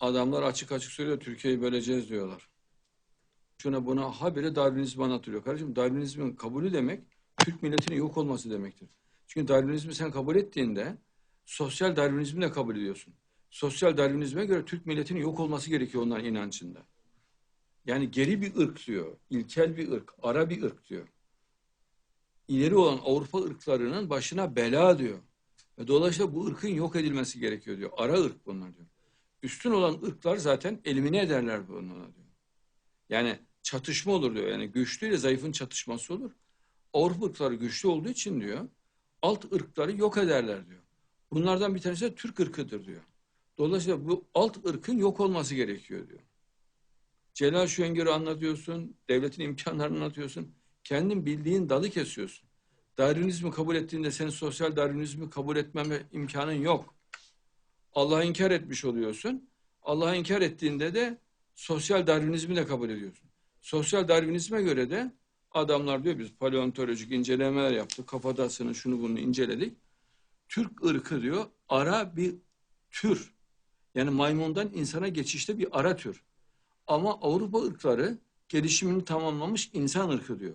Adamlar açık açık söylüyor Türkiye'yi böleceğiz diyorlar. Şuna buna habire Darwinizmi anlatılıyor. Kardeşim Darwinizmin kabulü demek Türk milletinin yok olması demektir. Çünkü Darwinizmi sen kabul ettiğinde sosyal Darwinizmi de kabul ediyorsun. Sosyal Darwinizme göre Türk milletinin yok olması gerekiyor onların inancında. Yani geri bir ırk diyor. ilkel bir ırk, ara bir ırk diyor. İleri olan Avrupa ırklarının başına bela diyor. Ve dolayısıyla bu ırkın yok edilmesi gerekiyor diyor. Ara ırk bunlar diyor. Üstün olan ırklar zaten elimine ederler bunlara diyor. Yani çatışma olur diyor. Yani güçlü ile zayıfın çatışması olur. Avrupa ırkları güçlü olduğu için diyor alt ırkları yok ederler diyor. Bunlardan bir tanesi de Türk ırkıdır diyor. Dolayısıyla bu alt ırkın yok olması gerekiyor diyor. Celal Şengör'ü anlatıyorsun, devletin imkanlarını anlatıyorsun. Kendin bildiğin dalı kesiyorsun. Darwinizmi kabul ettiğinde senin sosyal Darwinizmi kabul etmeme imkanın yok. Allah'ı inkar etmiş oluyorsun. Allah'ı inkar ettiğinde de sosyal Darwinizmi de kabul ediyorsun. Sosyal Darwinizme göre de adamlar diyor biz paleontolojik incelemeler yaptık. Kafatasını şunu bunu inceledik. Türk ırkı diyor ara bir tür. Yani maymundan insana geçişte bir ara tür. Ama Avrupa ırkları gelişimini tamamlamış insan ırkı diyor.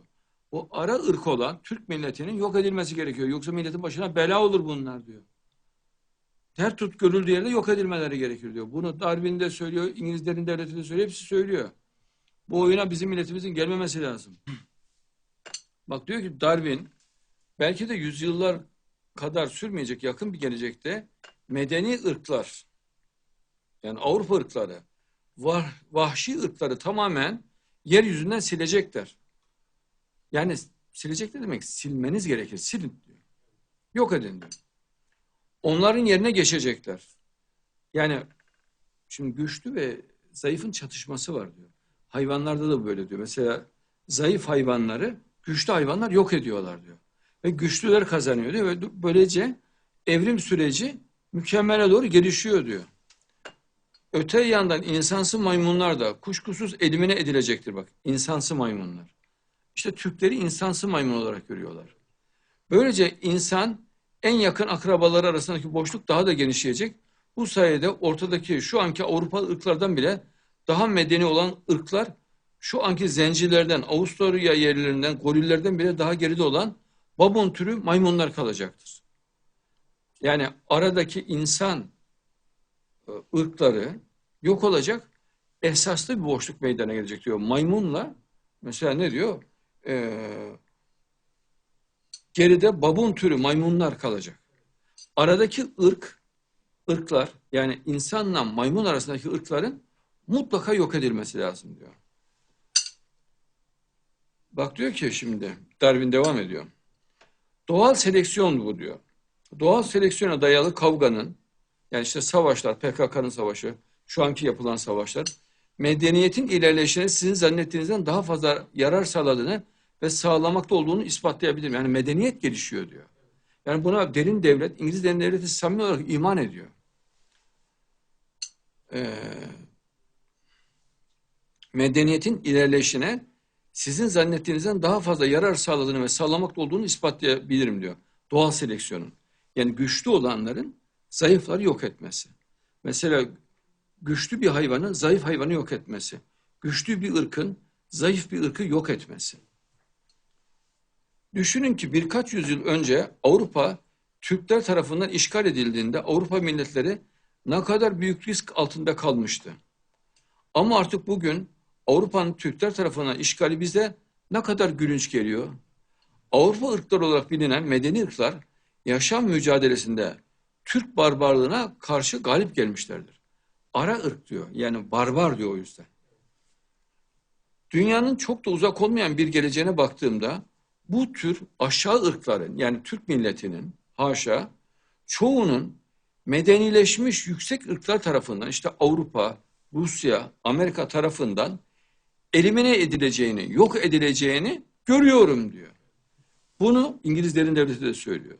O ara ırk olan Türk milletinin yok edilmesi gerekiyor. Yoksa milletin başına bela olur bunlar diyor. Her tut görüldüğü yerde yok edilmeleri gerekir diyor. Bunu Darwin de söylüyor, İngilizlerin devleti de söylüyor, hepsi söylüyor. Bu oyuna bizim milletimizin gelmemesi lazım. Bak diyor ki Darwin belki de yüzyıllar kadar sürmeyecek yakın bir gelecekte medeni ırklar yani Avrupa ırkları vah, vahşi ırkları tamamen yeryüzünden silecekler. Yani silecek ne demek? Silmeniz gerekir. Silin diyor. Yok edin diyor. Onların yerine geçecekler. Yani şimdi güçlü ve zayıfın çatışması var diyor. Hayvanlarda da böyle diyor. Mesela zayıf hayvanları güçlü hayvanlar yok ediyorlar diyor. Ve güçlüler kazanıyor diyor. Ve böylece evrim süreci mükemmele doğru gelişiyor diyor. Öte yandan insansı maymunlar da kuşkusuz elimine edilecektir bak. İnsansı maymunlar. İşte Türkleri insansı maymun olarak görüyorlar. Böylece insan en yakın akrabaları arasındaki boşluk daha da genişleyecek. Bu sayede ortadaki şu anki Avrupa ırklardan bile daha medeni olan ırklar şu anki zencilerden, Avusturya yerlilerinden, gorillerden bile daha geride olan babon türü maymunlar kalacaktır. Yani aradaki insan e, ırkları yok olacak. Esaslı bir boşluk meydana gelecek diyor. Maymunla mesela ne diyor? Ee, geride babun türü maymunlar kalacak. Aradaki ırk, ırklar yani insanla maymun arasındaki ırkların mutlaka yok edilmesi lazım diyor. Bak diyor ki şimdi Darwin devam ediyor. Doğal seleksiyon bu diyor. Doğal seleksiyona dayalı kavganın yani işte savaşlar, PKK'nın savaşı, şu anki yapılan savaşlar medeniyetin ilerleyişine sizin zannettiğinizden daha fazla yarar sağladığını ve sağlamakta olduğunu ispatlayabilirim. Yani medeniyet gelişiyor diyor. Yani buna derin devlet, İngiliz derin devleti samimi olarak iman ediyor. Ee, medeniyetin ilerleyişine sizin zannettiğinizden daha fazla yarar sağladığını ve sağlamakta olduğunu ispatlayabilirim diyor. Doğal seleksiyonun. Yani güçlü olanların zayıfları yok etmesi. Mesela güçlü bir hayvanın zayıf hayvanı yok etmesi. Güçlü bir ırkın zayıf bir ırkı yok etmesi. Düşünün ki birkaç yüzyıl önce Avrupa Türkler tarafından işgal edildiğinde Avrupa milletleri ne kadar büyük risk altında kalmıştı. Ama artık bugün Avrupa'nın Türkler tarafından işgali bize ne kadar gülünç geliyor. Avrupa ırkları olarak bilinen medeni ırklar yaşam mücadelesinde Türk barbarlığına karşı galip gelmişlerdir. Ara ırk diyor. Yani barbar diyor o yüzden. Dünyanın çok da uzak olmayan bir geleceğine baktığımda bu tür aşağı ırkların yani Türk milletinin haşa çoğunun medenileşmiş yüksek ırklar tarafından işte Avrupa, Rusya, Amerika tarafından elimine edileceğini, yok edileceğini görüyorum diyor. Bunu İngiliz derin devleti de söylüyor.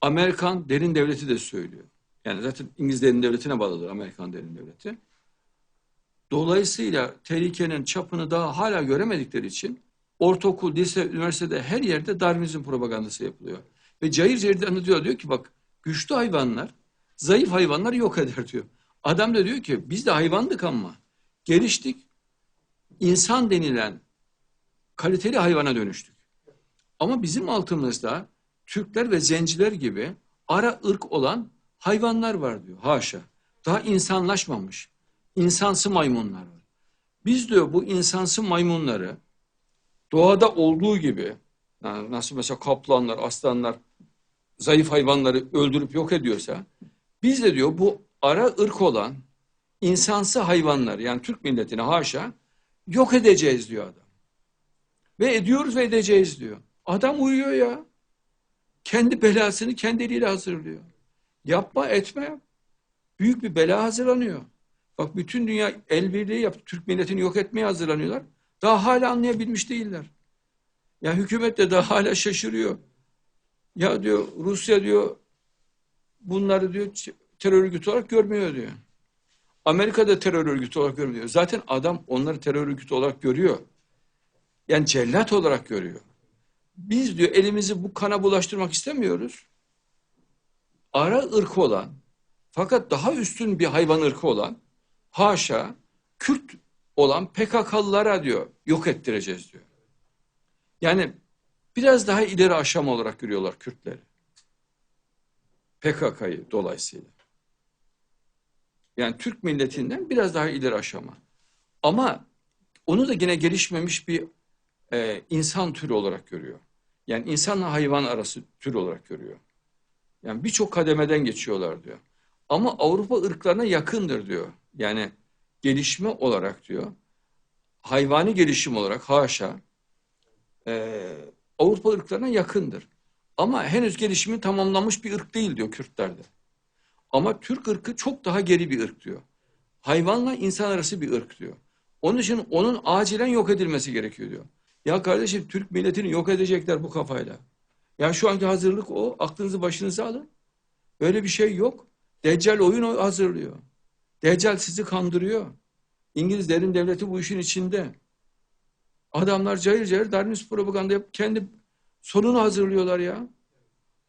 Amerikan derin devleti de söylüyor. Yani zaten İngiliz derin devletine bağlıdır Amerikan derin devleti. Dolayısıyla tehlikenin çapını daha hala göremedikleri için ortaokul, lise, üniversitede her yerde Darwinizm propagandası yapılıyor. Ve cayır cayır anlatıyor diyor ki bak güçlü hayvanlar zayıf hayvanları yok eder diyor. Adam da diyor ki biz de hayvandık ama geliştik. İnsan denilen kaliteli hayvana dönüştük. Ama bizim altımızda Türkler ve zenciler gibi ara ırk olan hayvanlar var diyor. Haşa. Daha insanlaşmamış. insansı maymunlar var. Biz diyor bu insansı maymunları doğada olduğu gibi yani nasıl mesela kaplanlar, aslanlar zayıf hayvanları öldürüp yok ediyorsa biz de diyor bu ara ırk olan insansı hayvanlar yani Türk milletini haşa yok edeceğiz diyor adam. Ve ediyoruz ve edeceğiz diyor. Adam uyuyor ya. Kendi belasını kendi eliyle hazırlıyor. Yapma etme. Büyük bir bela hazırlanıyor. Bak bütün dünya el birliği yapıp Türk milletini yok etmeye hazırlanıyorlar. Daha hala anlayabilmiş değiller. Ya hükümet de daha hala şaşırıyor. Ya diyor Rusya diyor bunları diyor terör örgütü olarak görmüyor diyor. Amerika da terör örgütü olarak görmüyor. Zaten adam onları terör örgütü olarak görüyor. Yani cellat olarak görüyor. Biz diyor elimizi bu kana bulaştırmak istemiyoruz. Ara ırkı olan fakat daha üstün bir hayvan ırkı olan haşa Kürt olan PKK'lılara diyor yok ettireceğiz diyor. Yani biraz daha ileri aşama olarak görüyorlar Kürtleri. PKK'yı dolayısıyla. Yani Türk milletinden biraz daha ileri aşama. Ama onu da yine gelişmemiş bir e, insan türü olarak görüyor. Yani insanla hayvan arası tür olarak görüyor. Yani birçok kademeden geçiyorlar diyor. Ama Avrupa ırklarına yakındır diyor. Yani gelişme olarak diyor. Hayvani gelişim olarak haşa e, Avrupa ırklarına yakındır. Ama henüz gelişimi tamamlanmış bir ırk değil diyor Kürtlerde. Ama Türk ırkı çok daha geri bir ırk diyor. Hayvanla insan arası bir ırk diyor. Onun için onun acilen yok edilmesi gerekiyor diyor. Ya kardeşim Türk milletini yok edecekler bu kafayla. Ya şu anki hazırlık o. Aklınızı başınıza alın. Böyle bir şey yok. Deccal oyun hazırlıyor. Deccal sizi kandırıyor. İngiliz derin devleti bu işin içinde. Adamlar cayır cayır Darwinist propaganda yapıp kendi sonunu hazırlıyorlar ya.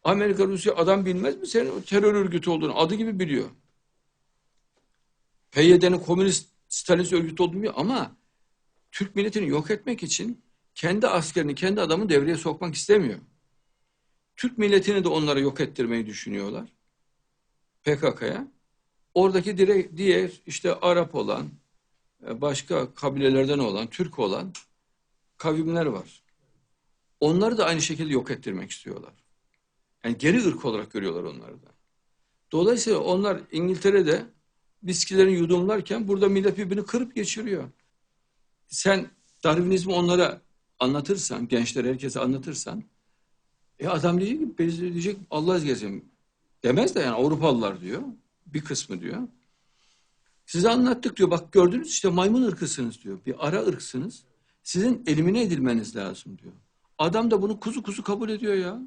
Amerika, Rusya adam bilmez mi senin terör örgütü olduğunu? Adı gibi biliyor. PYD'nin komünist Stalinist örgütü olduğunu biliyor ama Türk milletini yok etmek için kendi askerini, kendi adamı devreye sokmak istemiyor. Türk milletini de onlara yok ettirmeyi düşünüyorlar. PKK'ya. Oradaki direkt, diğer işte Arap olan, e, başka kabilelerden olan, Türk olan kavimler var. Onları da aynı şekilde yok ettirmek istiyorlar. Yani geri ırk olarak görüyorlar onları da. Dolayısıyla onlar İngiltere'de viskilerini yudumlarken burada millet birbirini kırıp geçiriyor. Sen Darwinizmi onlara anlatırsan, gençlere herkese anlatırsan e adam diyecek diyecek Allah ezgesin demez de yani Avrupalılar diyor. Bir kısmı diyor. Size anlattık diyor. Bak gördünüz işte maymun ırkısınız diyor. Bir ara ırksınız. Sizin elimine edilmeniz lazım diyor. Adam da bunu kuzu kuzu kabul ediyor ya.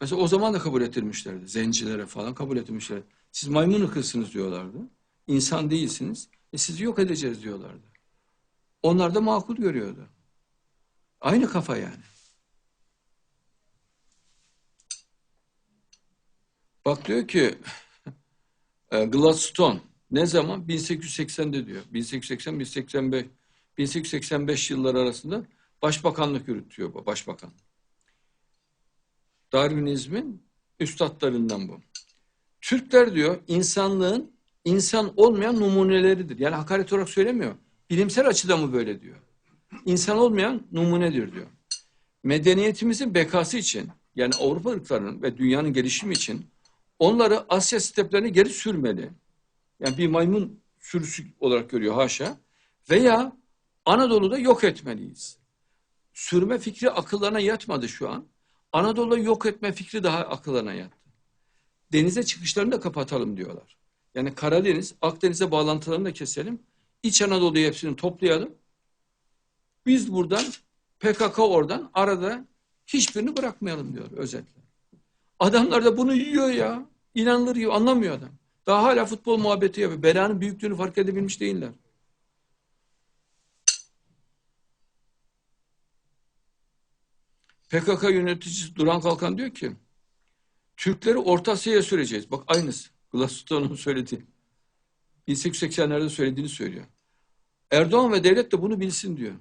Mesela o zaman da kabul ettirmişlerdi. Zencilere falan kabul ettirmişler. Siz maymun ırkısınız diyorlardı. İnsan değilsiniz. E sizi yok edeceğiz diyorlardı. Onlar da makul görüyordu. Aynı kafa yani. Bak diyor ki Gladstone ne zaman? 1880'de diyor. 1880 1885 1885 yılları arasında başbakanlık yürütüyor bu başbakan. Darwinizmin üstadlarından bu. Türkler diyor insanlığın insan olmayan numuneleridir. Yani hakaret olarak söylemiyor. Bilimsel açıdan mı böyle diyor. İnsan olmayan numunedir diyor. Medeniyetimizin bekası için yani Avrupa ırklarının ve dünyanın gelişimi için onları Asya steplerine geri sürmeli. Yani bir maymun sürüsü olarak görüyor haşa. Veya Anadolu'da yok etmeliyiz. Sürme fikri akıllarına yatmadı şu an. Anadolu'da yok etme fikri daha akıllarına yattı. Denize çıkışlarını da kapatalım diyorlar. Yani Karadeniz, Akdeniz'e bağlantılarını da keselim. İç Anadolu'yu hepsini toplayalım. Biz buradan PKK oradan arada hiçbirini bırakmayalım diyor özetle. Adamlar da bunu yiyor ya. İnanılır yiyor. Anlamıyor adam. Daha hala futbol muhabbeti yapıyor. Belanın büyüklüğünü fark edebilmiş değiller. PKK yöneticisi Duran Kalkan diyor ki Türkleri Orta Asya'ya süreceğiz. Bak aynısı. Glaston'un söylediği. 1880'lerde söylediğini söylüyor. Erdoğan ve devlet de bunu bilsin diyor.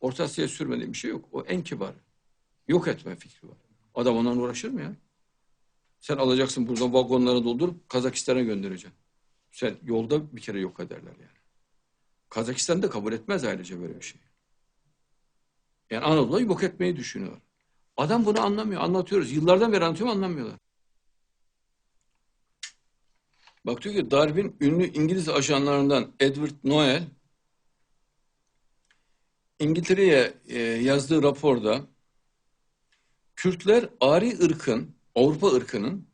Orta Asya'ya sürmediğim bir şey yok. O en kibar. Yok etme fikri var. Adam ondan uğraşır mı ya? Sen alacaksın buradan vagonlara doldurup Kazakistan'a göndereceksin. Sen yolda bir kere yok ederler yani. Kazakistan da kabul etmez ayrıca böyle bir şey. Yani Anadolu'yu yok etmeyi düşünüyor. Adam bunu anlamıyor. Anlatıyoruz. Yıllardan beri anlatıyorum anlamıyorlar. Bak diyor ki Darwin ünlü İngiliz ajanlarından Edward Noel İngiltere'ye e, yazdığı raporda Kürtler Ari ırkın, Avrupa ırkının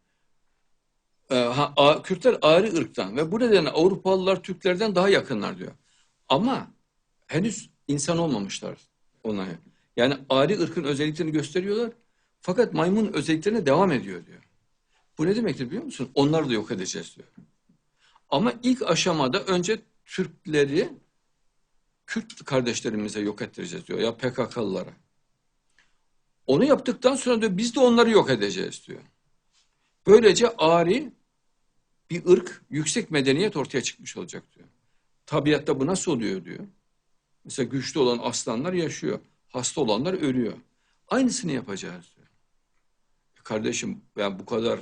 e, Kürtler Ari ırktan ve bu nedenle Avrupalılar Türklerden daha yakınlar diyor. Ama henüz insan olmamışlar ona. Yani Ari ırkın özelliklerini gösteriyorlar. Fakat maymun özelliklerine devam ediyor diyor. Bu ne demektir biliyor musun? Onları da yok edeceğiz diyor. Ama ilk aşamada önce Türkleri Kürt kardeşlerimize yok ettireceğiz diyor. Ya PKK'lılara. Onu yaptıktan sonra diyor biz de onları yok edeceğiz diyor. Böylece ari bir ırk, yüksek medeniyet ortaya çıkmış olacak diyor. Tabiatta bu nasıl oluyor diyor. Mesela güçlü olan aslanlar yaşıyor. Hasta olanlar ölüyor. Aynısını yapacağız diyor. E Kardeşim ben bu kadar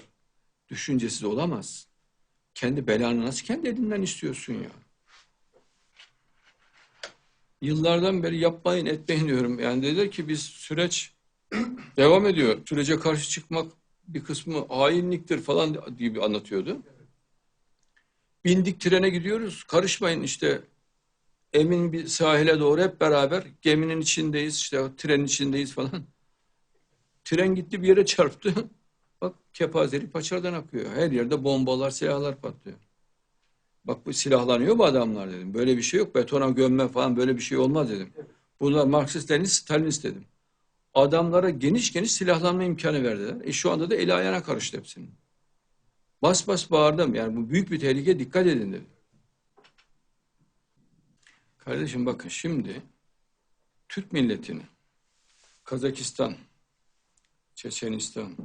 düşüncesiz olamaz. Kendi belanı nasıl kendi elinden istiyorsun ya? Yıllardan beri yapmayın etmeyin diyorum. Yani dediler ki biz süreç devam ediyor. Sürece karşı çıkmak bir kısmı hainliktir falan gibi anlatıyordu. Bindik trene gidiyoruz. Karışmayın işte emin bir sahile doğru hep beraber geminin içindeyiz işte trenin içindeyiz falan. Tren gitti bir yere çarptı. Bak kepazelik paçadan akıyor. Her yerde bombalar, silahlar patlıyor. Bak bu silahlanıyor bu adamlar dedim. Böyle bir şey yok. Betona gömme falan böyle bir şey olmaz dedim. Bunlar Marksist, Leninist, Stalinist dedim. Adamlara geniş geniş silahlanma imkanı verdiler. E şu anda da eli ayağına karıştı hepsinin. Bas bas bağırdım. Yani bu büyük bir tehlike dikkat edin dedim. Kardeşim bakın şimdi Türk milletini Kazakistan, Çeçenistan,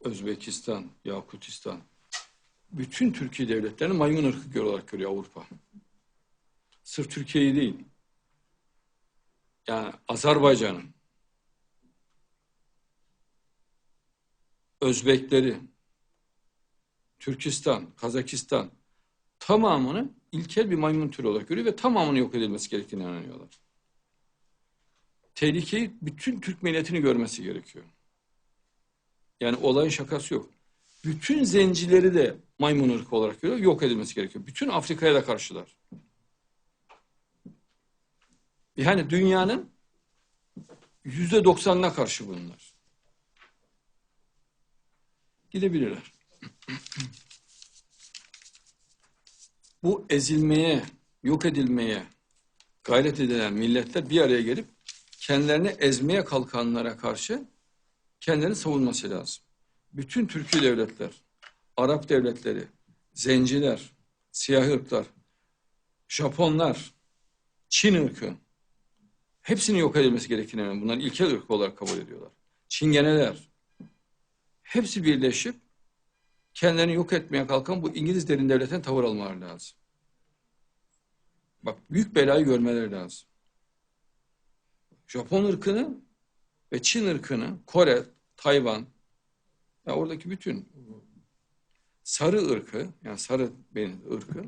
Özbekistan, Yakutistan bütün Türkiye devletlerini maymun ırkı olarak görüyor Avrupa. Sırf Türkiye'yi değil. Yani Azerbaycan'ın, Özbekleri, Türkistan, Kazakistan tamamını ilkel bir maymun türü olarak görüyor ve tamamını yok edilmesi gerektiğine inanıyorlar. Tehlikeyi bütün Türk milletini görmesi gerekiyor. Yani olayın şakası yok. Bütün zencileri de maymun ırkı olarak görüyor, yok edilmesi gerekiyor. Bütün Afrika'ya da karşılar. Yani dünyanın yüzde doksanına karşı bunlar. Gidebilirler. Bu ezilmeye, yok edilmeye gayret edilen milletler bir araya gelip kendilerini ezmeye kalkanlara karşı kendilerini savunması lazım. Bütün Türkiye devletler, Arap devletleri, zenciler, siyah ırklar, Japonlar, Çin ırkı hepsinin yok edilmesi gerektiğini bunlar ilkel ırk olarak kabul ediyorlar. Çingeneler hepsi birleşip kendilerini yok etmeye kalkan bu İngiliz derin devletine tavır almaları lazım. Bak büyük belayı görmeleri lazım. Japon ırkını ve Çin ırkını, Kore, Tayvan, ya oradaki bütün sarı ırkı, yani sarı benim ırkı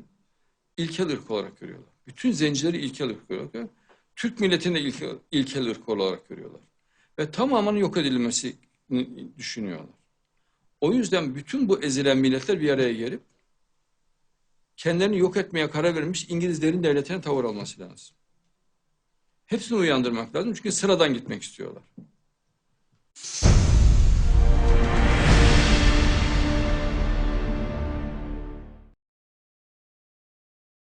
ilkel ırk olarak görüyorlar. Bütün zencileri ilkel ırk olarak görüyorlar. Türk milletini de ilkel, ilkel ırk olarak görüyorlar. Ve tamamının yok edilmesi düşünüyorlar. O yüzden bütün bu ezilen milletler bir araya gelip kendilerini yok etmeye karar vermiş İngilizlerin devletine tavır alması lazım. Hepsini uyandırmak lazım çünkü sıradan gitmek istiyorlar.